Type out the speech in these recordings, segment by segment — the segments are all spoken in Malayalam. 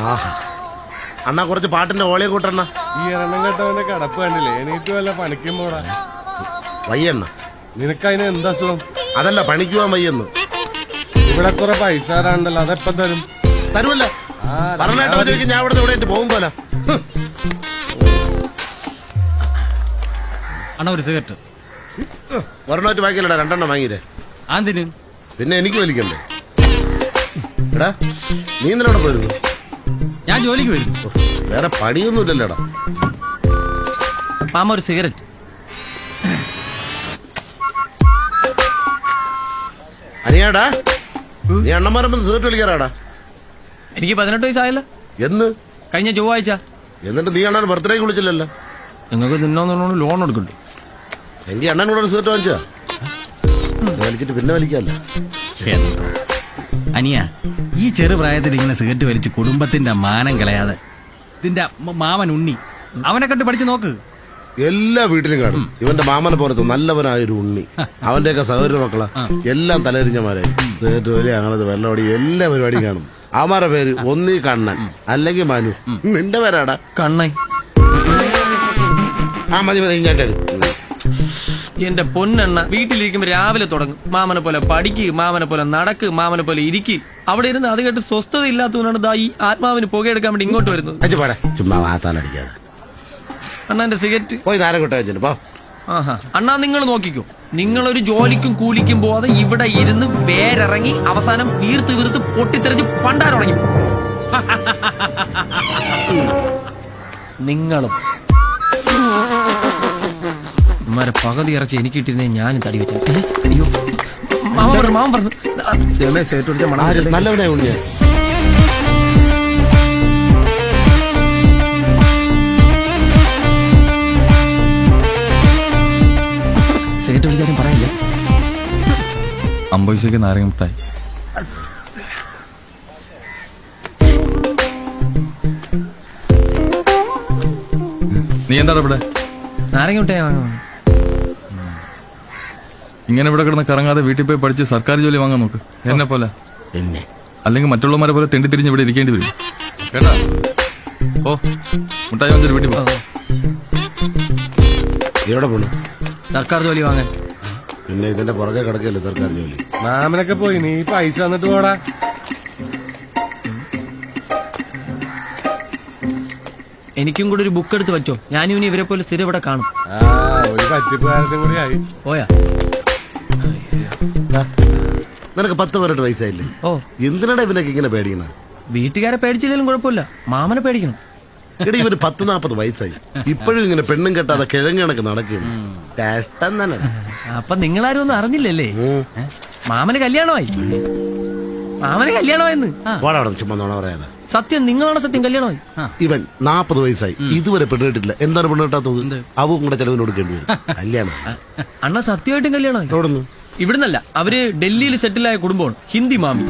ആഹാ. അണ്ണാ കുറച്ച് പാട്ടിന്റെ ഓളിയെ കൂട്ടണ്ണ ഈ എണ്ണം കേട്ടവന്റെ കടപ്പ് കണ്ടില്ലേ? എണീറ്റ് വല്ല പണിക്കും പോടാ. വയ്യണ്ണ. നിനക്ക് അതിന് എന്താ സുഖം അതല്ല പണിക്കുവാൻ വയ്യെന്ന്. ഇവിടെ കുറെ പൈസ തരാണ്ടല്ലോ അതെപ്പ തരും? തരുമല്ല ആ, പറഞ്ഞായിട്ട് ഞാൻ ഇവിടെ ഇവിടെ പോകും പോലെ. അണ്ണ ഒരു സിഗരറ്റ്. ഒരെണ്ണമായിട്ട് വാങ്ങിയില്ലടാ രണ്ടെണ്ണം വാങ്ങിയില്ലേ? ആന്തിന്? പിന്നെ എനിക്ക് വലിക്കണ്ടേ? എടാ നീ ഇന്നലെ അവിടെ പോയിരുന്നു? ഞാൻ ജോലിക്ക് വരും വേറെ പണിയൊന്നുമില്ലല്ലോടാ. മാമ ഒരു സിഗരറ്റ്. അനിയാടാ നീ അണ്ണന്മാരെ വന്ന് സിഗരറ്റ് വിളിക്കാറാടാ എനിക്ക് പതിനെട്ട് വയസ്സായല്ല. എന്ന്? കഴിഞ്ഞ ചൊവ്വാഴ്ച. എന്നിട്ട് നീ അണ്ണൻ ബർത്ത്ഡേക്ക് വിളിച്ചില്ലല്ലോ? നിങ്ങൾക്ക് നിന്നോന്ന് ലോൺ എടുക്കണ്ടേ? എനിക്ക് അണ്ണൻ ഒരു സിഗരറ്റ് വാങ്ങിച്ചാ വലിച്ചിട്ട് പിന്നെ വലിക്കാല്ലോ? അനിയ ഈ ചെറുപ്രായത്തിൽ ഇങ്ങനെ സിഗരറ്റ് വലിച്ച് കുടുംബത്തിന്റെ മാനം കളയാതെ. ഇതിന്റെ മാമൻ ഉണ്ണി. അവനെ കണ്ട് പഠിച്ചു നോക്ക്. എല്ലാ വീട്ടിലും കാണും. ഇവന്റെ മാമനെ പോലത്തെ നല്ലവനായ ഒരു ഉണ്ണി അവന്റെയൊക്കെ സഹോദര മക്കളാ എല്ലാം തലരിഞ്ഞമാരെ സിഗരറ്റ് വലിയ അങ്ങനത്തെ വെള്ളമടി എല്ലാ പരിപാടിയും കാണും. അവന്മാരുടെ പേര് ഒന്നീ കണ്ണൻ അല്ലെങ്കിൽ മനു. നിന്റെ പേരാടാ? കണ്ണൻ. ആ മതി മതി ഇങ്ങോട്ടെ എന്റെ പൊന്നെണ്ണ വീട്ടിലിരിക്കുമ്പോ രാവിലെ തുടങ്ങും. മാമനെ പോലെ പഠിക്ക് മാമനെ പോലെ നടക്ക് മാമനെ പോലെ ഇരിക്ക്. അവിടെ ഇരുന്ന് അത് കേട്ട് സ്വസ്ഥത ഇല്ലാത്തതുകൊണ്ടാണ് ദാ ഈ ആത്മാവിന് പുകയെടുക്കാൻ വേണ്ടി ഇങ്ങോട്ട് വരുന്നത്. അച്ഛ പാടെ. ചുമ്മാ വാത്താലടിക്കാതെ അണ്ണാന്റെ സിഗരറ്റ്. പോയി കൊട്ട പോ. ആഹാ. അണ്ണാ നിങ്ങൾ നോക്കിക്കോ. നിങ്ങളൊരു ജോലിക്കും കൂലിക്കും പോവാതെ ഇവിടെ ഇരുന്ന് വേരിറങ്ങി അവസാനം വീർത്ത് വീർത്ത് പൊട്ടിത്തെറിച്ച് പണ്ടാരുടങ്ങി. നിങ്ങളും ഇമ്മാരെ പകുതി ഇറച്ചി എനിക്ക് കിട്ടിയിരുന്നേ ഞാനും തടി വെച്ചു? അയ്യോ. മാമൻ പറഞ്ഞു മാമൻ പറഞ്ഞു. ആ, ദൈവമേ, സേട്ട് പിടിച്ച മണം ആര്? നല്ലവനായ ഉണ്ണിയാ സേട്ട് വിളിച്ചാലും പറയില്ല. അമ്പത് പൈസയ്ക്ക് നാരങ്ങ മിഠായി. നീ എന്താണ് ഇവിടെ? നാരങ്ങ മിഠായി വാങ്ങാൻ വന്നു. ഇങ്ങനെ ഇവിടെ കിടന്ന് കറങ്ങാതെ വീട്ടിൽ പോയി പഠിച്ച് സർക്കാർ ജോലി വാങ്ങാൻ നോക്ക്. എന്നെ പോലെ. എന്നെ. അല്ലെങ്കിൽ മറ്റുള്ളവരെ പോലെ തെണ്ടി തിരിഞ്ഞ് ഇവിടെ ഇരിക്കേണ്ടി വരും. കേട്ടാ? ഓ മുട്ടായി വന്നൊരു വീട്ടിൽ പോ. എവിടെ പോണു? സർക്കാർ ജോലി വാങ്ങാൻ. പിന്നെ ഇതിന്റെ പുറകെ കിടക്കല്ലേ സർക്കാർ ജോലി? മാമനൊക്കെ പോയി. നീ പൈസ തന്നിട്ട് പോടാ. എനിക്കും കൂടി ഒരു ബുക്ക് എടുത്ത് വെച്ചോ. ഞാനും ഇനി ഇവരെ പോലെ സ്ഥിരം ഇവിടെ കാണും. ആ ഒരു പറ്റിപ്പുകാരനും കൂടി ആയി. പോയാ. നിനക്ക് പത്ത് പതിനെട്ട് വയസ്സായില്ലേ? ഓ. എന്തിനാടാ ഇവനൊക്കെ ഇങ്ങനെ പേടിക്കണ വീട്ടുകാരെ പേടിച്ചില്ലെങ്കിലും കുഴപ്പമില്ല. മാമനെ പേടിക്കണം. എടാ ഇവന് പത്ത് നാപ്പത് വയസ്സായി. ഇപ്പോഴും ഇങ്ങനെ പെണ്ണും കെട്ടാതെ കിഴങ്ങ് കണക്ക് നടക്കുന്നു കഷ്ടം തന്നെ. അപ്പൊ നിങ്ങളാരും ഒന്നും അറിഞ്ഞില്ലല്ലേ. മാമന് കല്യാണമായി. മാമന് കല്യാണമായെന്ന്. പോടാ അവിടെ ചുമ്മാ നോണ പറയാതെ. സത്യം നിങ്ങളാണ് സത്യം കല്യാണമായി? ഇവൻ നാപ്പത് വയസ്സായി. ഇതുവരെ പെണ്ണിട്ടില്ല എന്താണ് പെണ്ണ് കിട്ടാത്തത്? അവൻ കൂടെ ചെലവിന് കൊടുക്കേണ്ടി വരും കല്യാണം അണ്ണ സത്യമായിട്ടും കല്യാണമായി. ഇവിടുന്നല്ല അവർ ഡൽഹിയിൽ സെറ്റിലായ കുടുംബമാണ്. ഹിന്ദി മാമി.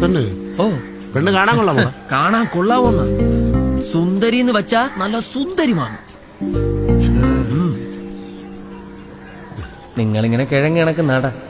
പെണ്ണ് ഓ. പെണ്ണ് കാണാൻ കൊള്ളാമോ കാണാൻ കൊള്ളാവോന്ന. സുന്ദരി എന്ന് വെച്ചാ നല്ല സുന്ദരി മാമി. നിങ്ങളിങ്ങനെ കിഴങ്ങ് കണക്ക് നട.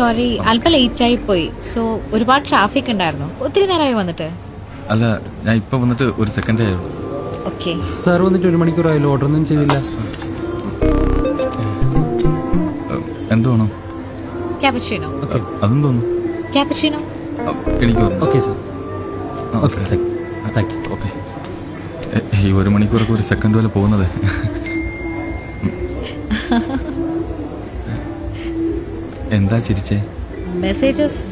സോറി അല്പം ലേറ്റ് ആയി പോയി സോ ഒരുപാട് ട്രാഫിക് ഉണ്ടായിരുന്നു. ഒത്തിരി നേരമായി വന്നിട്ട്? അല്ല ഞാൻ ഇപ്പൊ വന്നിട്ട് ഒരു സെക്കൻഡ് ആയുള്ളൂ. ഓക്കെ സാർ വന്നിട്ട് ഒരു മണിക്കൂറായാലും ഓർഡർ ഒന്നും ചെയ്തില്ല. ഏഹ്, എന്ത് വേണം? ക്യാപച്ചിനോ അതും തോന്നുന്നു ക്യാപച്ചിനോ എനിക്ക് okay sir okay thank you okay ഈ ഒരു മണിക്കൂറൊക്കെ ഒരു സെക്കൻഡ് പോലെ പോകുന്നത്. എന്താ ചിരിച്ചേ? മെസ്സേജസ്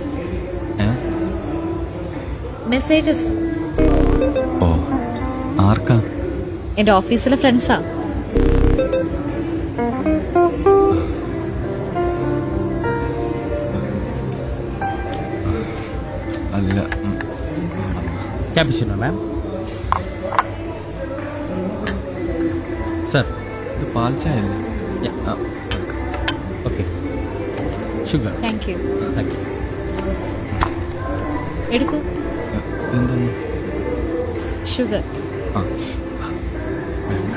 മെസ്സേജസ് ഓ ആർക്കാ? എന്റെ ഓഫീസിലെ ഫ്രണ്ട്സാ. അല്ല സർ. ഇത് പാൽച്ചായല്ലേ? Sugar thank you thank you എടുക്കൂ. എന്താണ്? ഷുഗർ ആ. വേണ്ട.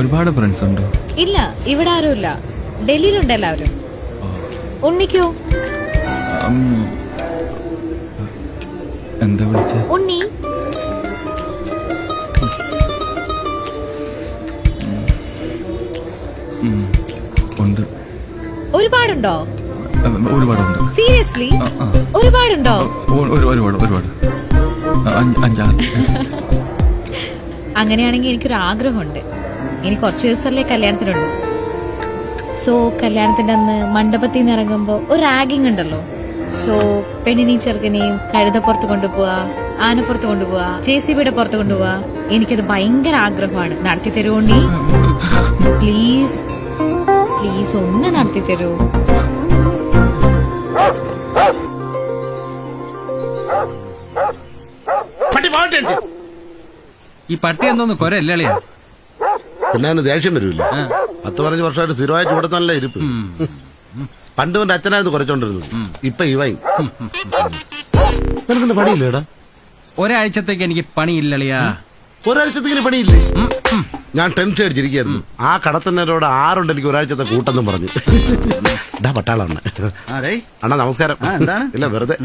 ഒരുപാട് ഫ്രണ്ട്സ് ഉണ്ടോ. ഇല്ല ഇവിടെ ആരുമില്ല ഡൽഹിയിലുണ്ട് എല്ലാവരും. ഉണ്ണിക്കോ. എന്താ വിളിച്ചേ? ഉണ്ണി. ഒരുപാടുണ്ടോ? ഒരുപാടുണ്ട്. സീരിയസ്ലി. ഒരുപാടുണ്ടോ? ഒരുപാട് ഒരുപാട്. അങ്ങനെയാണെങ്കിൽ എനിക്കൊരു ആഗ്രഹമുണ്ട്. ഇനി കുറച്ച് ദിവസമല്ലേ കല്യാണത്തിനുണ്ട് സോ കല്യാണത്തിന്റെ അന്ന് മണ്ഡപത്തിൽ നിന്ന് ഇറങ്ങുമ്പോൾ ഒരു റാഗിങ് ഉണ്ടല്ലോ. സോ പെണ്ണിനെയും ചെറുക്കനെയും കഴുതപ്പുറത്ത് കൊണ്ടുപോവാ ആനപ്പുറത്ത് കൊണ്ടുപോവാ ജെ സി ബിയുടെ പുറത്ത് കൊണ്ടുപോവാ. എനിക്കത് ഭയങ്കര ആഗ്രഹമാണ്. നടത്തി തരുമോണ്ണി പ്ലീസ് പ്ലീസ് ഒന്ന് നടത്തി തരൂ. ഈ പട്ടി എന്തോന്ന് കൊരല്ലേ പിന്നെ അതിന് ദേഷ്യം വരില്ല? പത്ത് പതിനഞ്ച് വർഷമായിട്ട് സ്ഥിരമായിട്ട് ഇവിടെ നല്ല ഇരിപ്പ് പണ്ട് എന്റെ അച്ഛനായിരുന്നു കുറച്ചോണ്ടിരുന്നത്. ഇപ്പൊ ഇവൻ നിനക്കെന്താ പണിയില്ലേടാ ഒരാഴ്ചത്തേക്ക് എനിക്ക് പണിയില്ലളിയാ ഒരാഴ്ചത്തേക്കിന് പണിയില്ലേ? ഞാൻ ടെൻഷൻ അടിച്ചിരിക്കുന്നു ആ കടത്തന്നരോട് ആറുണ്ട് എനിക്ക് ഒരാഴ്ചത്തെ കൂട്ടെന്നും പറഞ്ഞു. ഡാ പട്ടാളാണ്. അണ്ണാ നമസ്കാരം. എന്താണ്? ഇല്ല വെറുതെ.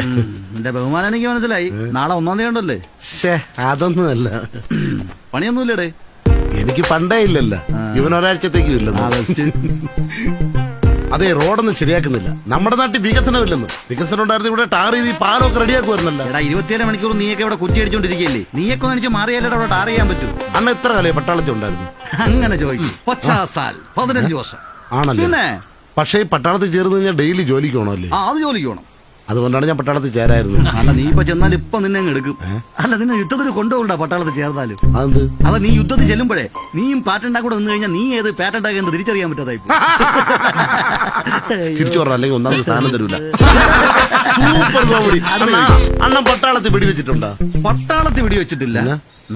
എന്റെ ബഹുമാനം എനിക്ക് മനസ്സിലായി. നാളെ ഒന്നാം തീയതി ഉണ്ടല്ലേ? ശ്ശേ അതൊന്നുമല്ല. പണിയൊന്നുമില്ലടേ. എനിക്ക് പണ്ടേ ഇല്ലല്ലോ. ഇവൻ ഒരാഴ്ചത്തേക്കും ഇല്ലെന്ന്. അതെ റോഡൊന്നും ശരിയാക്കുന്നില്ല. നമ്മുടെ നാട്ടിൽ വികസനമില്ലെന്ന്. വികസനം ഉണ്ടായിരുന്നു ഇവിടെ ടാർ ചെയ്ത് ഈ പാലമൊക്കെ റെഡിയാക്കുമായിരുന്നല്ല എടാ ഇരുപത്തിയേഴ് മണിക്കൂർ നീയൊക്കെ ഇവിടെ കുറ്റി അടിച്ചോണ്ടിരിക്കല്ലേ നീയൊക്കെ ഒന്ന് അടിച്ച് മാറിയാലേ അവിടെ ടാർ ചെയ്യാൻ പറ്റൂ? അന്ന് എത്ര കാലം പട്ടാളത്തിൽ ഉണ്ടായിരുന്നു? അങ്ങനെ ചോദിക്കും. പച്ചാസാൽ പതിനഞ്ച് വർഷം. ആണല്ലേ? പിന്നെ? പക്ഷേ ഈ പട്ടാളത്തിൽ ചേർന്ന് കഴിഞ്ഞാൽ ഡെയിലി ജോലിക്ക് പോകണമല്ലേ ആ അത് ജോലിക്ക് പോണം. അതുകൊണ്ടാണ് ഞാൻ പട്ടാളത്തിൽ ചേരായിരുന്നു. അല്ല നീ ഇപ്പൊ ചെന്നാൽ ഇപ്പൊ നിന്നെ അങ്ങ് എടുക്കും. അല്ല നിന്നെ യുദ്ധത്തിന് കൊണ്ടുപോകണ്ട പട്ടാളത്തിൽ ചേർന്നാലും. അതെന്ത്? അതെ നീ യുദ്ധത്തിൽ ചെല്ലുമ്പോഴേ നീയും പാറ്റണ്ടാ കൂടെ നിന്ന് കഴിഞ്ഞാൽ നീ ഏത് പാറ്റണ്ടാ എന്ന് തിരിച്ചറിയാൻ പറ്റാതായി തിരിച്ചു പറഞ്ഞ അല്ലെങ്കിൽ ഒന്നാമത് സ്ഥാനം തരൂല. സൂപ്പർ കോമഡി അണ്ണാ അണ്ണൻ പട്ടാളത്തിൽ വെടിവെച്ചിട്ടുണ്ടോ? പട്ടാളത്തിൽ വെടിവെച്ചിട്ടില്ല.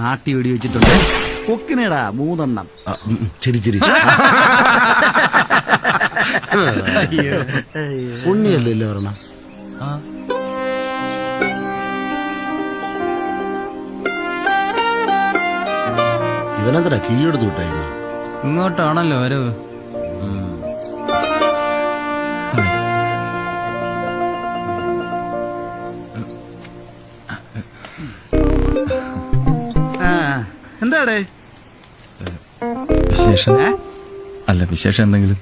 നാട്ടി വെടിവെച്ചിട്ടുണ്ട്. കൊക്കിനേടാ മൂന്നെണ്ണം. ശരി ശരി ഉണ്ണിയല്ലേ ഇല്ലേ പറഞ്ഞ ഇവനെന്താ കീഴെടുത്ത് വിട്ടായിരുന്നു ഇങ്ങോട്ടാണല്ലോ വരവ്. ആ, എന്താടേ? വിശേഷം? അല്ല വിശേഷം എന്തെങ്കിലും?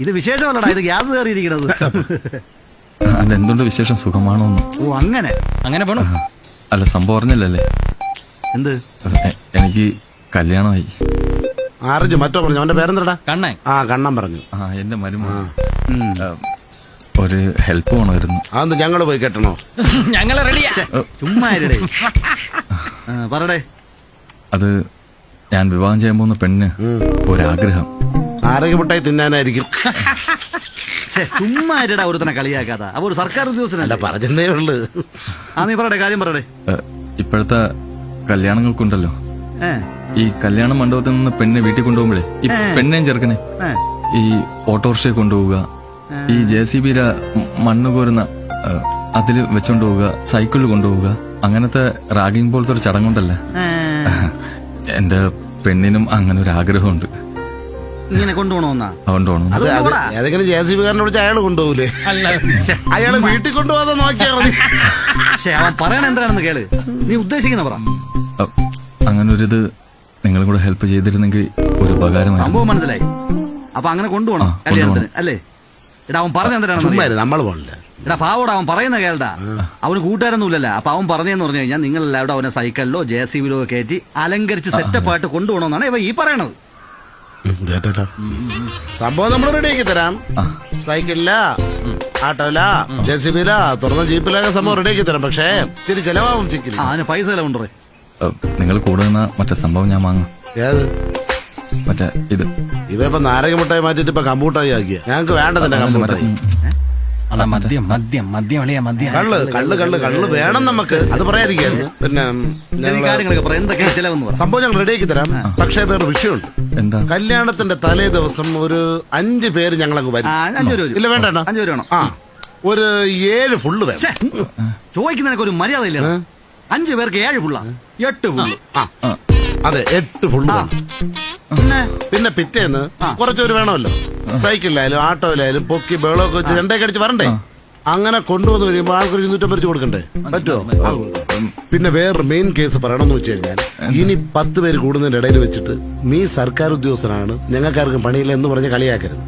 ഇത് വിശേഷമല്ലടാ ഇത് ഗ്യാസ് കയറിയിരിക്കണത്. അല്ല എന്തുകൊണ്ട് വിശേഷം? സുഖമാണോ ഓ അങ്ങനെ. അങ്ങനെ പോണു. അല്ല സംഭവം പറഞ്ഞല്ലേ എന്ത്? എനിക്ക് കല്യാണമായി. ആറഞ്ച് മറ്റോ പറഞ്ഞു. അവന്റെ പേരെന്താടാ? കണ്ണൻ. ആ കണ്ണൻ പറഞ്ഞു. ആ എന്റെ മരുമ. ഒരു ഹെൽപ്പ് വേണമായിരുന്നു. അതൊന്ന് ഞങ്ങൾ പോയി കെട്ടണോ? ഞങ്ങൾ റെഡിയാ ചുമ്മാ ഇരുടേ. പറടേ. അത് ഞാൻ വിവാഹം ചെയ്യാൻ പോകുന്ന പെണ്ണ് ഒരാഗ്രഹം. ആരോഗ്യമുട്ടായി തിന്നാനായിരിക്കും. ചുമ്മാ ഇരുടാ ഒരുത്തനെ കളിയാക്കാത്ത അപ്പൊ ഒരു സർക്കാർ അല്ല ഉദ്യോഗസ്ഥനല്ല പറഞ്ഞതേ ഉള്ളു. ആ നീ പറയട്ടെ കാര്യം പറയട്ടെ ഇപ്പോഴത്തെ കല്യാണങ്ങൾക്കുണ്ടല്ലോ. ഏ. ഈ കല്യാണ മണ്ഡപത്തിൽ നിന്ന് പെണ്ണിനെ വീട്ടിൽ കൊണ്ടുപോകുമ്പോഴേ ഈ പെണ്ണേം ചെറുക്കനെ ഏ. ഈ ഓട്ടോറിക്ഷയെ കൊണ്ടുപോവുക ഈ ജെ സി ബിയിലെ മണ്ണ് കോരുന്ന അതിൽ വെച്ചോണ്ട് പോവുക സൈക്കിളിൽ കൊണ്ടുപോവുക അങ്ങനത്തെ റാഗിങ് പോലത്തെ ഒരു ചടങ്ങുണ്ടല്ലേ? ഏ, എന്റെ പെണ്ണിനും അങ്ങനെ ഒരു ആഗ്രഹമുണ്ട്. ഇങ്ങനെ കൊണ്ടുപോകണമെന്നാ? കൊണ്ടുപോകണം. വേണം അത് അത് ഏതെങ്കിലും ജെ സി ബിക്കാരനെ വിളിച്ച് അയാൾ കൊണ്ടുപോകൂലേ? അല്ല. അയാൾ വീട്ടിൽ കൊണ്ടുപോകാതെ നോക്കിയാൽ മതി. പക്ഷെ അവൻ പറയണ എന്താണെന്ന് കേൾ. നീ ഉദ്ദേശിക്കുന്ന പറ. അങ്ങനെ ഒരു ഇത് നിങ്ങളും കൂടെ ഹെൽപ്പ് ചെയ്തിരുന്നെങ്കിൽ ഒരു ഉപകാരമായിരുന്നു. സംഭവം മനസ്സിലായി. അപ്പൊ അങ്ങനെ കൊണ്ടുപോകണം. ആ, കല്യാണത്തിന് അല്ലേ? എടാ അവൻ പറഞ്ഞ എന്താണെന്ന് ചുമ്മാ? നമ്മൾ പോണില്ല. എടാ പാവോടാ അവൻ പറയുന്ന കേൾടാ അവന് കൂട്ടുകാരൊന്നുമില്ലല്ലോ അപ്പൊ അവൻ പറഞ്ഞെന്ന് പറഞ്ഞു കഴിഞ്ഞാൽ നിങ്ങൾ എല്ലാവരും അവനെ സൈക്കിളിലോ ജെ സി ബിയിലോ കയറ്റി അലങ്കരിച്ച് സെറ്റപ്പ് ആയിട്ട് കൊണ്ടുപോകണമെന്നാണ് ഇവ ഈ പറയണത്. സംഭവം നമ്മൾ റെഡിയാക്കി തരാം. സൈക്കിളില ആട്ടോല ജെ സി ബില തുറന്ന ജീപ്പിലൊക്കെ സംഭവം റെഡിയാക്കി തരാം. പക്ഷേ ഇത്തിരി ചെലവാകും ചിക്കില്ല ആന പൈസ ചെലവുണ്ടോ നിങ്ങൾ കൂടെ നിന്ന മറ്റേ സംഭവം ഞാൻ വാങ്ങാം. ഏത്? മറ്റേ ഇത്. ഇവ ഇപ്പൊ നാരങ്ങ മുട്ടായി മാറ്റിട്ട് ഇപ്പൊ കമ്പൂട്ടായി ആക്കിയ. ഞങ്ങക്ക് വേണ്ട തന്നെ മറ്റേ കമ്പൂട്ടായി. അണ്ണാ മദ്യം മദ്യം മദ്യം അളിയാ മദ്യം. കള്ള് കള്ള് കള്ള് കള്ള് വേണം നമുക്ക്. അത് പറയാതിരിക്കായിരുന്നു പിന്നെ ഞങ്ങൾ കാര്യങ്ങളൊക്കെ പറയാം. എന്തൊക്കെയാണ് ചിലവെന്ന് പറ സംഭവം ഞങ്ങൾ റെഡിയാക്കി തരാം. പക്ഷേ വേറെ വിഷയമുണ്ട്. എന്താ? കല്യാണത്തിന്റെ തലേ ദിവസം ഒരു അഞ്ച് പേര് ഞങ്ങളങ്ങ് വരും. അഞ്ച് വരും. ഇല്ല വേണ്ട അണ്ണാ. അഞ്ച് പേര് വേണം. ആ ഒരു ഏഴ് ഫുള്ള് വേണം. ഛേ, ചോദിക്കുന്നതിനൊക്കെ ഒരു മര്യാദ ഇല്ല അഞ്ചു പേർക്ക് ഏഴ് പുള്ള എട്ട് പുള്ള ആ അതെ എട്ട് ഫുള്ള് വേണം. പിന്നെ? പിന്നെ പിറ്റേന്ന് കുറച്ചൊരു വേണമല്ലോ. സൈക്കിളിലായാലും ഓട്ടോയിലായാലും പൊക്കി ബേളൊക്കെ വെച്ച് രണ്ടേക്ക് അടിച്ച് വരണ്ടേ? അങ്ങനെ കൊണ്ടുവന്ന് കഴിയുമ്പോൾ ആൾക്കൊരു ഇരുന്നൂറ്റമ്പത് വെച്ച് കൊടുക്കണ്ടേ? പറ്റുമോ പിന്നെ വേറൊരു മെയിൻ കേസ് പറയണമെന്ന് വെച്ച് കഴിഞ്ഞാൽ ഇനി പത്ത് പേര് കൂടുന്നതിന്റെ ഇടയിൽ വെച്ചിട്ട് നീ സർക്കാർ ഉദ്യോഗസ്ഥനാണ് ഞങ്ങൾക്കാർക്കും പണിയില്ല എന്ന് പറഞ്ഞ് കളിയാക്കരുത്.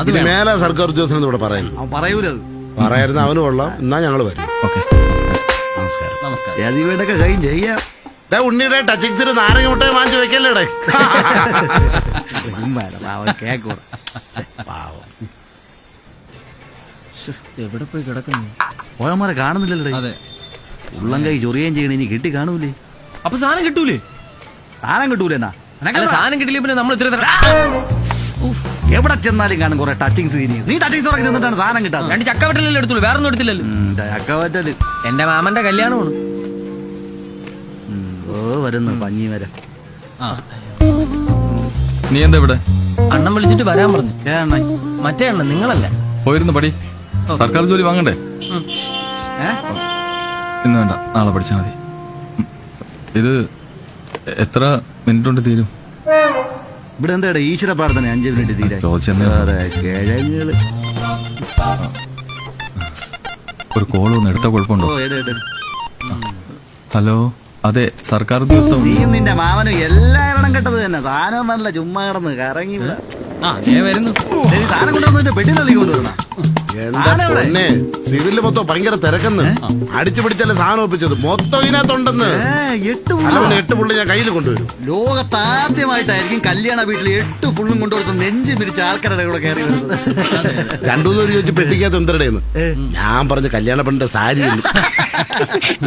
അതിന്. മേലെ സർക്കാർ ഉദ്യോഗസ്ഥൻ എന്ന് ഇവിടെ പറയുന്നു പറയായിരുന്നു പറയൂലത്. ഉള്ള അവന് കൊള്ളാം എന്നാ ഞങ്ങൾ വരും. നമസ്കാരം. നമസ്കാരം. കഴിയും ചെയ്യാം. ഉണ്ണിയുടെ ടച്ചിങ്സിന് നാരങ്ങ മുട്ടയെ വാങ്ങിച്ചു വെക്കല്ലേ എവിടെ പോയി കിടക്കുന്നു? പോയമാരെ കാണുന്നില്ലല്ലേ അതെ. ഉള്ളം കൈ ചൊറിയുകയും ചെയ്യണേ ഇനി കിട്ടി കാണൂലേ? അപ്പൊ സാധനം കിട്ടൂലേ? സാധനം കിട്ടൂലെന്നാ? സാധനം കിട്ടില്ല പിന്നെ നമ്മൾ ഇത്ര തരാം എവിടെ ചെന്നാലും കാണും കുറെ ടച്ചിങ് സീനി നീ ടച്ചിങ് തുറക്കി നിന്നിട്ടാണ് സാധനം കിട്ടാൻ രണ്ട് ചക്കവട്ടല്ലേ എടുത്തുള്ളൂ വേറെ ഒന്നും എടുത്തില്ലല്ലോ ചക്കവറ്റൽ എന്റെ മാമന്റെ കല്യാണമാണ്. വരുന്നു പഞ്ഞി വരെ. ആ. നീ എന്താ ഇവിടെ? അണ്ണൻ വിളിച്ചിട്ട് വരാൻ പറഞ്ഞു. ഏണ്ണ മറ്റേ അണ്ണൻ നിങ്ങളല്ല? പോയിരുന്നു പടി. സർക്കാർ ജോലി വാങ്ങണ്ടേ? ഇന്ന് വേണ്ട നാളെ പഠിച്ചാൽ മതി. ഇത് എത്ര മിനിറ്റ് കൊണ്ട് തീരും? ഇവിടെ എന്താ ഈശ്വര പ്രാർത്ഥന? അഞ്ചു മിനിറ്റ് തീരെ കിഴങ്ങുകൾ. ഒരു കോൾ ഒന്ന് എടുത്ത കുഴപ്പമുണ്ടോ? ഹലോ? അതെ സർക്കാർ ഉദ്യോഗസ്ഥ നീയും നിന്റെ മാമനും എല്ലാവരണം കെട്ടത് തന്നെ. സാധനം നല്ല ചുമ്മാ കിടന്ന് കറങ്ങി ആ ദേ വരുന്നു. ഏയ്, സാധനം കൊണ്ടുവന്നിട്ട് പെട്ടിനുള്ളിൽ കൊണ്ടുവന്ന എന്താ പൊന്നെ? സിവിലിൽ മൊത്തം ഭയങ്കര തിരക്കെന്ന്. അടിച്ചു പിടിച്ചല്ലേ സാധനം ഒപ്പിച്ചത്? മൊത്തം ഇതിനകത്തുണ്ടെന്ന്. എട്ട് അല്ല എട്ട് പുള്ളി ഞാൻ കയ്യിൽ കൊണ്ടുവരും. ലോകത്താദ്യമായിട്ടായിരിക്കും കല്യാണ വീട്ടിൽ എട്ട് ഫുള്ളും കൊണ്ടുകൊടുത്ത് നെഞ്ചു പിരിച്ച ആൾക്കാരുടെ കൂടെ കയറി വരുന്നത്. രണ്ടു പേര് ചോദിച്ചു പെട്ടിക്കകത്ത് എന്തരടേന്ന് ഞാൻ പറഞ്ഞു കല്യാണ പെണ്ണിന്റെ സാരി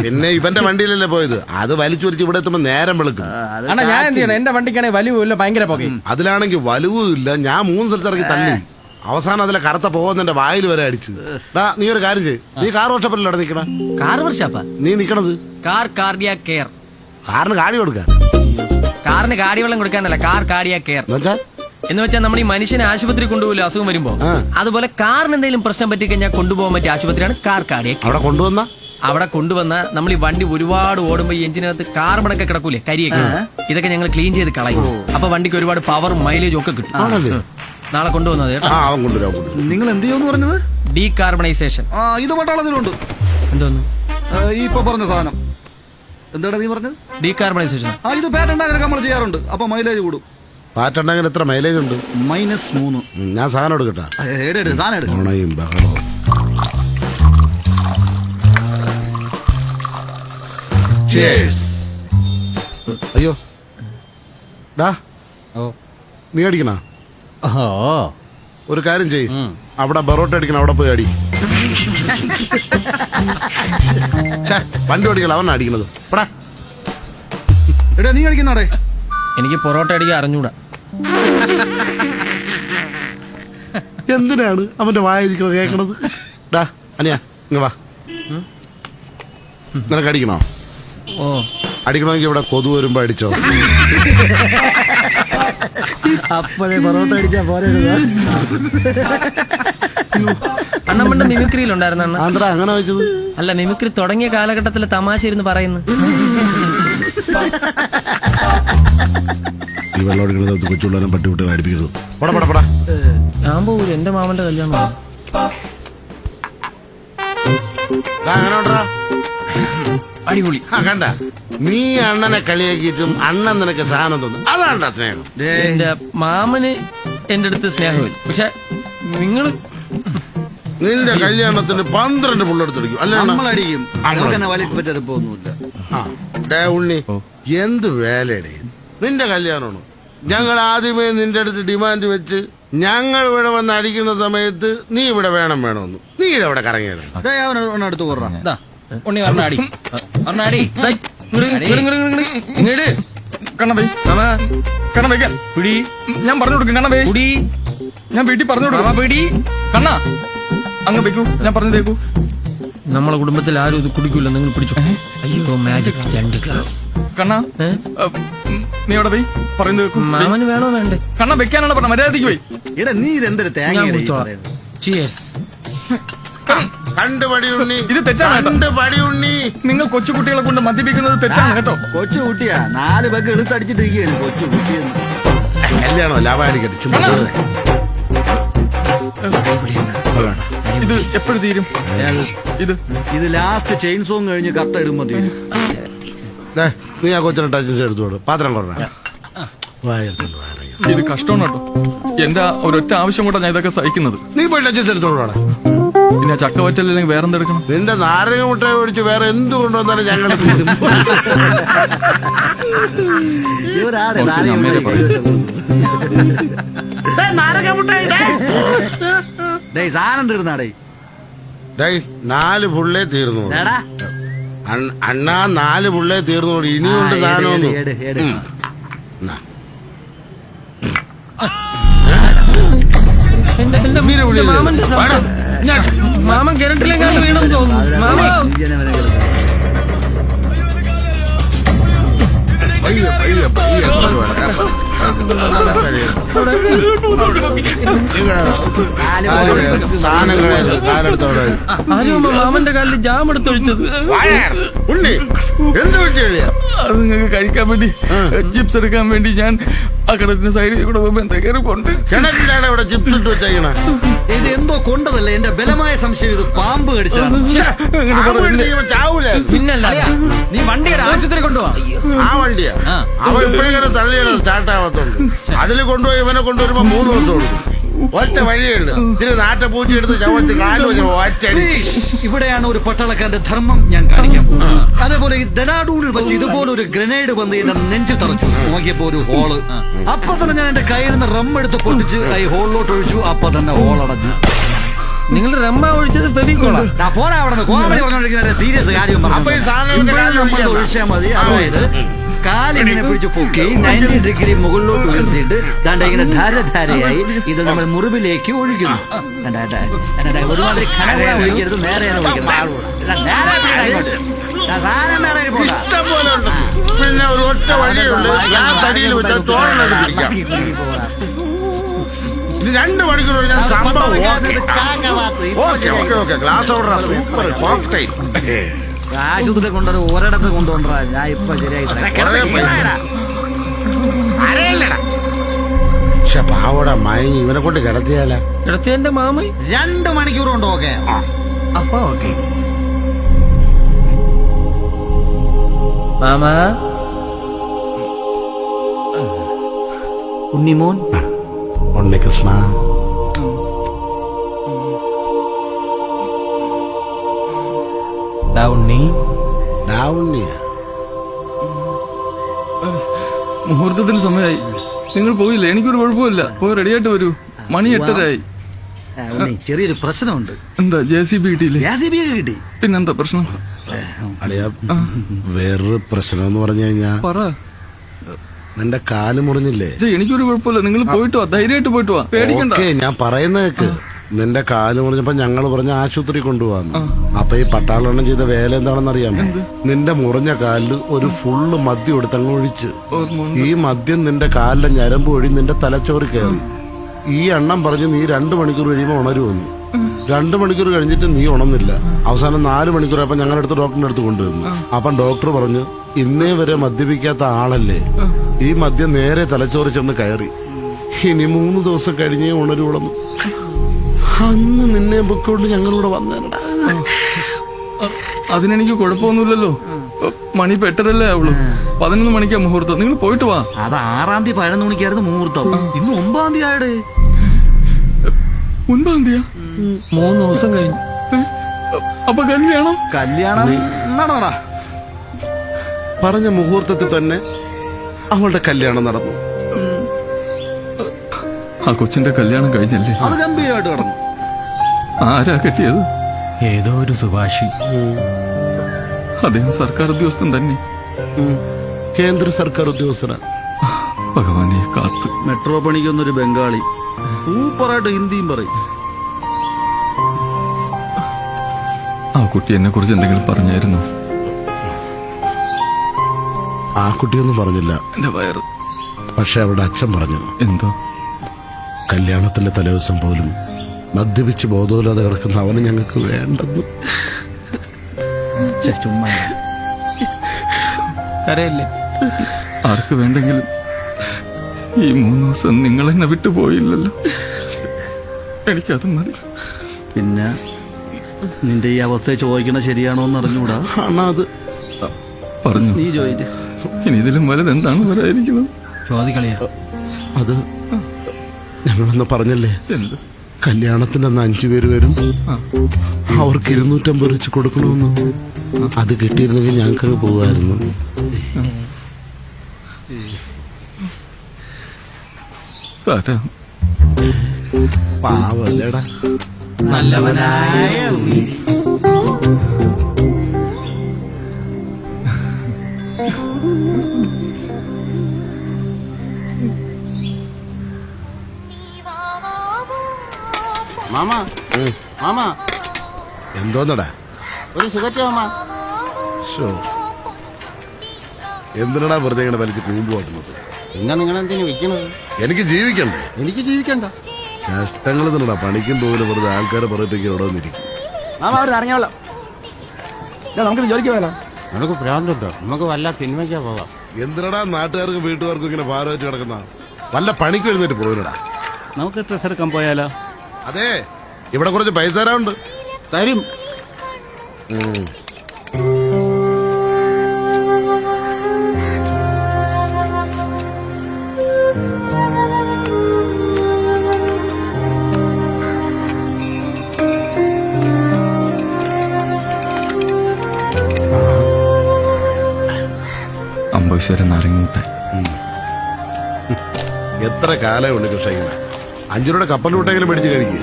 പിന്നെ ഇവന്റെ വണ്ടിയിലല്ലേ പോയത്? അത് വലിച്ചു വരിച്ച് ഇവിടെ എത്തുമ്പോ നേരം വെളുക്കും. അണ്ണാ ഞാൻ എന്ത് ചെയ്യണം? എന്റെ വണ്ടിക്കാണെങ്കിൽ വലിയ ഭയങ്കര പുകയും. അതിലാണെങ്കിൽ വലുവില്ല ഇല്ല ഞാൻ മൂന്ന് സ്ഥലത്ത് ഇറങ്ങി തള്ളി. അവസാനം അതിലെ കറുത്ത പോകുന്ന എന്റെ വായിൽ വരെ അടിച്ചു. ഡാ നീ ഒരു കാര്യം ചെയ്യ്. നീ കാർ വർഷപ്പല്ലേ നിക്കണ കാർ വർഷാപ്പാ. നീ നിക്കണത്? Car cardia care. കാറിന് കാടി കൊടുക്കാൻ കാറിന് കാടിവെള്ളം കൊടുക്കാനല്ല കാർ കാർഡിയ കെയർ. എന്നുവെച്ചാ എന്ന് വെച്ചാൽ നമ്മൾ ഈ മനുഷ്യനെ ആശുപത്രി കൊണ്ടുപോകില്ല അസുഖം വരുമ്പോ. അതുപോലെ കാറിന് എന്തെങ്കിലും പ്രശ്നം പറ്റി കഴിഞ്ഞാൽ കൊണ്ടുപോകാൻ പറ്റിയ ആശുപത്രിയാണ് കാർ കാർഡിയ കെയർ. അവിടെ കൊണ്ടുവന്ന? അവിടെ കൊണ്ടുവന്ന നമ്മൾ ഈ വണ്ടി ഒരുപാട് ഓടുമ്പോ ഈ എഞ്ചിനകത്ത് കാർബണൊക്കെ കിടക്കൂലേ കരിയൊക്കെ. ഇതൊക്കെ ഞങ്ങൾ ക്ലീൻ ചെയ്ത് കളയും. അപ്പൊ വണ്ടിക്ക് ഒരുപാട് പവറും മൈലേജും ഒക്കെ കിട്ടും. നാളെ കൊണ്ടുവന്നത് കേട്ടോ. ആ അവൻ കൊണ്ടുവരാം നിങ്ങൾ എന്ത് ചെയ്യുമെന്ന് പറഞ്ഞത്? ഡീകാർബണൈസേഷൻ ആ ഇത് പട്ടാളത്തിലുണ്ട്. എന്തോന്നു? ആ, ഈ ഇപ്പൊ പറഞ്ഞ സാധനം. എന്താടാ നീ പറഞ്ഞത്? ഡീകാർബണൈസേഷൻ ആ ഇത് പാറ്റേൺ അങ്ങനെ നമ്മൾ ചെയ്യാറുണ്ട്. അപ്പൊ മൈലേജ് കൂടും. പാറ്റുണ്ടെങ്കിൽ എത്ര മൈലേജ് ഉണ്ട്? മൈനസ് മൂന്ന്. ഉം, ഞാൻ സാധനം എടുക്കട്ടെ ആ, എട് എട് സാധനം എടുക്ക്. ബഹളവും. അയ്യോ. ഡാ ഓ. നീ അടിക്കണ? ഓ ഒരു കാര്യം ചെയ് അവിടെ ബറോട്ട അടിക്കണം അവിടെ പോയി അടി. വണ്ടി ഓടിക്കണം അവനാ അടിക്കണത്. പടാ. എടാ നീ അടിക്കുന്നാടേ എനിക്ക് പൊറോട്ട അടിക്കാൻ അറിഞ്ഞൂടാ. എന്തിനാണ് അവന്റെ വായിരിക്കണത് കേൾക്കണത് ഡാ അനിയാ ഇങ്ങ വാ. നിനക്ക് അടിക്കണോ? ഓ. അടിക്കണമെങ്കിൽ ഇവിടെ കൊതു വരുമ്പോ അടിച്ചോ. അപ്പോഴേ പൊറോട്ട അടിച്ചാ പോരെ അന്നമ്മണ്ട മിമിക്രിയിലുണ്ടായിരുന്നു അണ്ണ ആന്തടാ അങ്ങനെ വെച്ചത്? അല്ല മിമിക്രി തുടങ്ങിയ കാലഘട്ടത്തിൽ തമാശ ഇരുന്ന് പറയുന്നു. ഈ വെള്ളം എടുക്കുന്നത് കൊച്ചുള്ളവരും പട്ടി വിട്ട് പട പട പടാ. ഞാൻ പോകൂല എന്റെ മാമന്റെ കല്യാണം അങ്ങനെ. അടിപൊളി. ആ കണ്ട. നീ അണ്ണനെ കളിയാക്കിയിട്ടും അണ്ണൻ നിനക്ക് സാധനം തോന്നും. അതാണ് സ്നേഹം. എന്റെ മാമന് എന്റെ അടുത്ത് സ്നേഹമില്ല. പക്ഷെ നിങ്ങൾ നിന്റെ കല്യാണത്തിന് പന്ത്രണ്ട് പുള്ളെടുത്തെടുക്കും അല്ലേ അണ്ണാ? നമ്മളടിക്കും. അങ്ങനെ വലിപ്പ ആ. ഡേ ഉണ്ണി എന്ത് വേലയുടെ നിന്റെ കല്യാണമാണ്? ഞങ്ങൾ ആദ്യമേ നിന്റെ അടുത്ത് ഡിമാൻഡ് വെച്ച് ഞങ്ങൾ ഇവിടെ വന്ന് അടിക്കുന്ന സമയത്ത് നീ ഇവിടെ വേണം വേണമെന്ന് നീ ഇതവിടെ കറങ്ങിയിടണം അടുത്ത് കുറ ദാ, ഉണ്ണി പറഞ്ഞ അടി. പറഞ്ഞ അടി. ദായ്, ഇങ്ങട്, ഇങ്ങട്, ഇങ്ങട്, ഇങ്ങട്, ഇങ്ങട്. ഇങ്ങട്. കണ്ണ പോയി മാമ. കണ്ണ വയ്ക്കാൻ പിടി. ഞാൻ പറഞ്ഞു കൊടുക്കും കണ്ണ പോയി കുടി ഞാൻ വീട്ടിൽ പറഞ്ഞു കൊടുക്കും. പിടി. കണ്ണ. അങ്ങ് വെക്കൂ ഞാൻ പറഞ്ഞു തേക്കൂ. നമ്മളെ കുടുംബത്തിൽ ആരും ഇത് കുടിക്കൂല. നിങ്ങൾ പിടിച്ചു. അയ്യോ മാജിക് രണ്ട് ക്ലാസ് കണ്ണാ നീ അവിടെ പോയി? പറയുന്നത് കേൾക്കൂ മാമന് വേണോ വേണ്ടേ? കണ്ണ വെക്കാനാണ് പറഞ്ഞ മര്യാദയ്ക്ക് പോയി. എടാ നീ ഇതെന്തൊരു എന്തൊരു തേങ്ങ ഉണ്ണി ഇത് തെറ്റാണ് കേട്ടോ. കണ്ടുപടി ഉണ്ണി നിങ്ങൾ കൊച്ചുകുട്ടികളെ കൊണ്ട് മദ്യപിക്കുന്നത് തെറ്റാണ് കേട്ടോ. കൊച്ചുകുട്ടിയാ നാല് പേക്ക് എടുത്തടിച്ചിട്ടിരിക്കുകയാണ് കൊച്ചു കുട്ടിയെന്ന്. കല്യാണോ ലാഭമായിരിക്കട്ടെ ചുമ്മാ വെറുതെ. ഇത് എപ്പോഴും തീരും? ഇത്? ഇത് ലാസ്റ്റ് ചെയിൻ സോങ് കഴിഞ്ഞ് കത്ത് ഇടുമ്പോ തീരും. ദേ, നീ ആ കൊച്ചിനെ ടച്ച് എടുത്തോട് പാത്രം കൊറ വായെടുത്തോണ്ട് വാ. ഇത് കഷ്ടമാണ് കേട്ടോ. എന്റെ ആ ഒരൊറ്റ ആവശ്യം കൊണ്ടാണ് ഞാൻ ഇതൊക്കെ സഹിക്കുന്നത്. നീ പോയി ടച്ച് എടുത്തോണ്ട് വാടാ. പിന്നെ ചക്ക പറ്റല്ലെങ്കിൽ വേറെന്തെടുക്കണം നിന്റെ നാരങ്ങ മുട്ട ഒഴിച്ച് വേറെ എന്ത് കൊണ്ടുവന്നാലും ഞങ്ങൾ തിന്നും. ഇവരാടെ ഓർത്ത് നാരങ്ങ ഡേയ് സാധനം തീർന്നാടേ ഡേയ്. നാല് പുള്ളേ തീർന്നു. എടാ. അണ്ണ- അണ്ണാ നാല് പുള്ളേ തീർന്നു. ഇനിയുണ്ട് സാധനമൊന്നും എട്. എന്നാ. എന്റെ എന്റെ എന്റെ മാമന്റെ ശബ്ദം. മാമൻ കിരട്ടിലെങ്ങാണ്ട് വീണെന്ന് തോന്നുന്നു മാമ. പയ്യെ, പയ്യെ, പയ്യെ മാമന്റെ കാലിൽ ജാം എടുത്തൊഴിച്ചത് അത് നിങ്ങൾക്ക് കഴിക്കാൻ വേണ്ടി ചിപ്സ് എടുക്കാൻ വേണ്ടി ഞാൻ ആ കിണറ്റിന് സൈഡിൽ കൂടെ പോകുമ്പോ എന്തൊക്കെ കൊണ്ട് കിണറ്റിലാണ് ഇവിടെ ചിപ്സ് ഇട്ട് വെച്ചേക്കണ? ഇത് എന്തോ കൊണ്ടതല്ല? എന്റെ ബലമായ സംശയം ഇത് പാമ്പ് കടിച്ചാണ്. ചാവൂല? പിന്നല്ല നീ വണ്ടിയുടെ ആശുപത്രി കൊണ്ടുപോവാ ആ വണ്ടിയാ. ആ. അവൻ ഇപ്പോഴിങ്ങനെ തള്ളിയാണ് സ്റ്റാർട്ട് ആവാത്തോണ്ട് അതിൽ കൊണ്ടുപോയി ഇവനെ കൊണ്ടുവരുമ്പോ മൂന്ന് ദിവസം കൊടുക്കും. ഒറ്റ വഴിയുണ്ട്. ഇതിന് നാട്ടപ്പൂച്ചി എടുത്ത് ചവച്ച് കാൽ ഒറ്റടി ഇവിടെയാണ് ഒരു പട്ടാളക്കാരന്റെ ധർമ്മം ഞാൻ കാണിക്കാം. അതേപോലെ ഈ ഡെനാഡൂണിൽ വെച്ച് ഇതുപോലെ ഒരു ഗ്രനേഡ് വന്ന് എന്റെ നെഞ്ചിൽ തറച്ചു. നോക്കിയപ്പോ ഒരു ഹോൾ. അപ്പൊ തന്നെ ഞാൻ എന്റെ കയ്യിൽ നിന്ന് റം എടുത്ത് പൊട്ടിച്ച് ഈ ഹോളിലോട്ട് ഒഴിച്ചു അപ്പൊ തന്നെ ഹോൾ അടഞ്ഞു നിങ്ങൾ റമ്മ ഒഴിച്ചത് ഫെവിക്കോളാ. പോരാ അവിടെ കോമഡി പറഞ്ഞോണ്ടിരിക്കുന്ന സീരിയസ് കാര്യം പറഞ്ഞു. ഒഴിച്ചാൽ മതി. അതായത് കാലിങ്ങനെ പിടിച്ച് പൊക്കി നയന്റി ഡിഗ്രി മുകളിലോട്ട് ഉയർത്തിയിട്ട് ദാണ്ട ഇങ്ങനെ ധാരധാരയായി ഇത് നമ്മൾ മുറിവിലേക്ക് കണ്ടാ, ഒരുമാതിരി കനവ ഒഴിക്കരുത്. നേരെ ഒഴിക്കരുത്. നേരെ പിടിക്കണം ഇങ്ങോട്ട്. ദാ, സാധനം നേരെ പോണ്ട. ഇഷ്ടം പോലെ ഉണ്ട്. പിന്നെ ഒരു ഒറ്റ വഴിയുണ്ട് ഞാൻ അടിയിൽ വെച്ചാൽ തോരനെടുത്ത് പിടിക്കാം രണ്ട് മണിക്കൂർ ഞാൻ സംഭവം okay. Okay okay glass order super cocktail ആശുപത്രി കൊണ്ടുവരും ഒരിടത്ത് കൊണ്ടുകൊണ്ടാ ഞാൻ ഇപ്പൊ ശരിയായി. പക്ഷെ പാവട മയങ്ങി. ഇവനെ കൊണ്ട് കിടത്തിയാല. ഇടത്തെ എന്റെ മാമ രണ്ട് മണിക്കൂർ കൊണ്ട് ഓക്കെ. അപ്പൊ ഓക്കെ. മാമ? ഉണ്ണിമോൻ? ഉണ്ണികൃഷ്ണ കൃഷ്ണ. ഉണ്ണി. ഡാ ഉണ്ണിയ മുഹൂർത്തത്തിന് സമയമായി. നിങ്ങൾ പോയില്ല? എനിക്കൊരു കുഴപ്പമില്ല. പോയി റെഡിയായിട്ട് വരൂ. മണി എട്ടരായി ഉണ്ണി, ചെറിയൊരു പ്രശ്നമുണ്ട്. എന്താ ജെ സി ബി കിട്ടിയില്ലേ? ഗ്യാസ് ഒക്കെ കിട്ടി. പിന്നെന്താ പ്രശ്നം? അളിയ വേറൊരു പ്രശ്നം എന്ന് പറഞ്ഞു കഴിഞ്ഞാ പറ. നിന്റെ കാൽ മുറിഞ്ഞില്ലേ? എനിക്കൊരു കുഴപ്പമില്ല. നിങ്ങൾ പോയിട്ട് വാ. ധൈര്യമായിട്ട് പോയിട്ട് വാ. പേടിക്കണ്ട. ഓക്കെ ഞാൻ പറയുന്ന കേക്ക്. നിന്റെ കാൽ മുറിഞ്ഞപ്പോ ഞങ്ങൾ പറഞ്ഞ ആശുപത്രി കൊണ്ടുപോകാന്ന് അപ്പൊ ഈ പട്ടാളം ചെയ്ത വേല എന്താണെന്ന് അറിയാമോ നിന്റെ മുറിഞ്ഞ കാലിൽ ഒരു ഫുള്ള് മദ്യം എടുത്തങ്ങ് ഒഴിച്ച്. ഈ മദ്യം നിന്റെ കാലിലെ ഞരമ്പ് വഴി നിന്റെ തലച്ചോറി കയറി. ഈ എണ്ണം പറഞ്ഞ് നീ രണ്ടു മണിക്കൂർ കഴിയുമ്പോൾ ഉണരുവന്നു. രണ്ടു മണിക്കൂർ കഴിഞ്ഞിട്ട് നീ ഉണന്നില്ല അവസാനം നാല് മണിക്കൂറായപ്പോ ഞങ്ങളുടെ അടുത്ത് ഡോക്ടറിന്റെ അടുത്ത് കൊണ്ടുവന്നു. അപ്പം ഡോക്ടർ പറഞ്ഞു ഇന്നേ വരെ മദ്യപിക്കാത്ത ആളല്ലേ? ഈ മദ്യം നേരെ തലച്ചോറി ചെന്ന് കയറി. ഇനി മൂന്ന് ദിവസം കഴിഞ്ഞേ ഉണരുവളന്നു. അന്ന് നിന്നെ പൊക്കൊണ്ട് ഞങ്ങളിവിടെ വന്നേരടാ അതിനെനിക്ക് കുഴപ്പമൊന്നുമില്ലല്ലോ. മണി പെട്ടതല്ലേ എട്ടരല്ലേ പതിനൊന്ന് മണിക്കാ മുഹൂർത്തം. നിങ്ങൾ പോയിട്ട് വാ. അത് ആറാം തീയതി പതിനൊന്ന് മണിക്കായിരുന്നു മുഹൂർത്തം. ഇന്ന് ഒമ്പതാം തീയതി ആയുടെ? ഒൻപതാം തീയതിയാ? മൂന്ന് ദിവസം കഴിഞ്ഞു. അപ്പൊ കല്യാണം? കല്യാണം? നടന്നടാ. പറഞ്ഞ മുഹൂർത്തത്തിൽ തന്നെ അവളുടെ കല്യാണം നടന്നു. ആ കൊച്ചിന്റെ കല്യാണം കഴിഞ്ഞല്ലേ? അത് ഗംഭീരമായിട്ട് നടന്നു. ആരാ കെട്ടിയത്? ഏതോ ഒരു സുഭാഷി. അദ്ദേഹം സർക്കാർ ഉദ്യോഗസ്ഥൻ തന്നെ. കേന്ദ്ര സർക്കാർ ഉദ്യോഗസ്ഥനാണ്. ഭഗവാനെ കാത്ത്. മെട്രോ പണിക്കൊന്നൊരു ബംഗാളി. സൂപ്പറായിട്ട് ഹിന്ദിയും പറയും. ആ കുട്ടി എന്നെ കുറിച്ച് എന്തെങ്കിലും പറഞ്ഞായിരുന്നു? ആ കുട്ടിയൊന്നും പറഞ്ഞില്ല. എന്റെ വയറ്. പക്ഷെ അവളുടെ അച്ഛൻ പറഞ്ഞു. എന്തോ? കല്യാണത്തിന്റെ തലേദിവസം പോലും മദ്യപിച്ച് ബോധമില്ലാതെ കിടക്കുന്ന അവന് ഞങ്ങൾക്ക് വേണ്ടെന്ന്. കരയല്ലേ? ആർക്ക് വേണ്ടെങ്കിലും ഈ മൂന്ന് ദിവസം നിങ്ങൾ എന്നെ വിട്ടുപോയില്ലല്ലോ. എനിക്കത് മതി. പിന്നെ? നിന്റെ ഈ അവസ്ഥയെ ചോദിക്കണ ശരിയാണോ എന്ന് അറിഞ്ഞൂടാ അണ്ണാ അത് പറഞ്ഞു. നീ ചോദിച്ചു ഇനി ഇതിലും വലുത് എന്താണ് വരാതിരിക്കുന്നത്? ചോദിക്കളിയാ. അത് ഞങ്ങളെന്ന് പറഞ്ഞല്ലേ? എന്ത്? കല്യാണത്തിന്റെ അന്ന് അഞ്ചു പേര് വരും. അവർക്ക് ഇരുന്നൂറ്റമ്പത് വെച്ച് കൊടുക്കണമെന്ന്. അത് കിട്ടിയിരുന്നെങ്കിൽ ഞങ്ങൾക്ക് പോകുമായിരുന്നു പാവല്ലേടാ നല്ലവനായ. ഉണ്ണി. മാമ മാമ. എന്തോന്നടാ? ഒരു സിഗരറ്റ് മാമ? ഷോ എന്തിനടാ വെറുതെ ഇങ്ങനെ വലിച്ച് കൂമ്പ് വെക്കുന്നത് പിന്നെ നിങ്ങൾ എന്തിനു വിൽക്കണത്? എനിക്ക് ജീവിക്കണ്ടേ? എനിക്ക് ജീവിക്കണ്ട. കഷ്ടങ്ങൾ തന്നെടാ. പണിക്കും പോകില്ല വെറുതെ ആൾക്കാരെ പറയിപ്പിക്കാൻ ഇവിടെ വന്നിരിക്കും. മാമ അവിടെ ഇറങ്ങിയോളാം. നമുക്ക് ജോലിക്ക് പോയാലോ? നമുക്ക് ഭ്രാന്തുണ്ടോ? നമുക്ക് വല്ല സിനിമയ്ക്കാ പോവാം. എന്തിനടാ നാട്ടുകാർക്കും വീട്ടുകാർക്കും ഇങ്ങനെ ഭാരമായിട്ട് കിടക്കുന്ന? വല്ല പണിക്കും എഴുന്നേറ്റ് പോയിനടാ നമുക്ക് ഡ്രസ് എടുക്കാൻ പോയാലോ? അതെ ഇവിടെ കുറച്ച് പൈസ തരാറുണ്ട് തരും. അമ്പശ്വരം നാരങ്ങമുട്ടായി എത്ര കാലമുണ്ട് കൃഷ്ണ അഞ്ചു രൂപയുടെ കപ്പലൂട്ടെങ്കിലും മേടിച്ച് കഴിക്കുക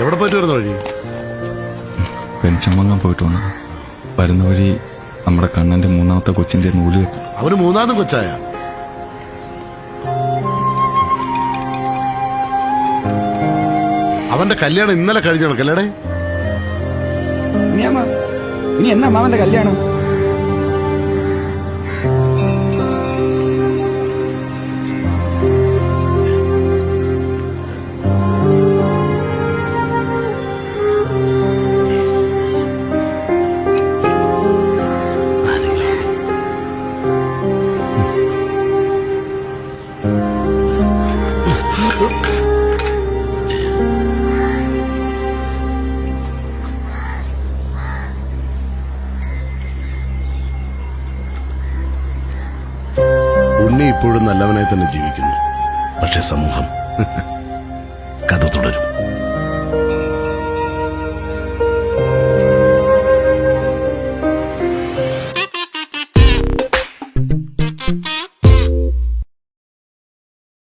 എവിടെ പോയിട്ട് വരുന്ന വഴി? പെൻഷൻ വാങ്ങാൻ പോയിട്ട് വന്നു. വരുന്ന വഴി നമ്മുടെ കണ്ണന്റെ മൂന്നാമത്തെ കൊച്ചിന്റെ നൂൽ കിട്ടും. അവന് മൂന്നാമത്തെ കൊച്ചായ? അവന്റെ കല്യാണം ഇന്നലെ കഴിഞ്ഞു കണക്കല്ലേടേ ഇനി എന്നാ മാമന്റെ കല്യാണം?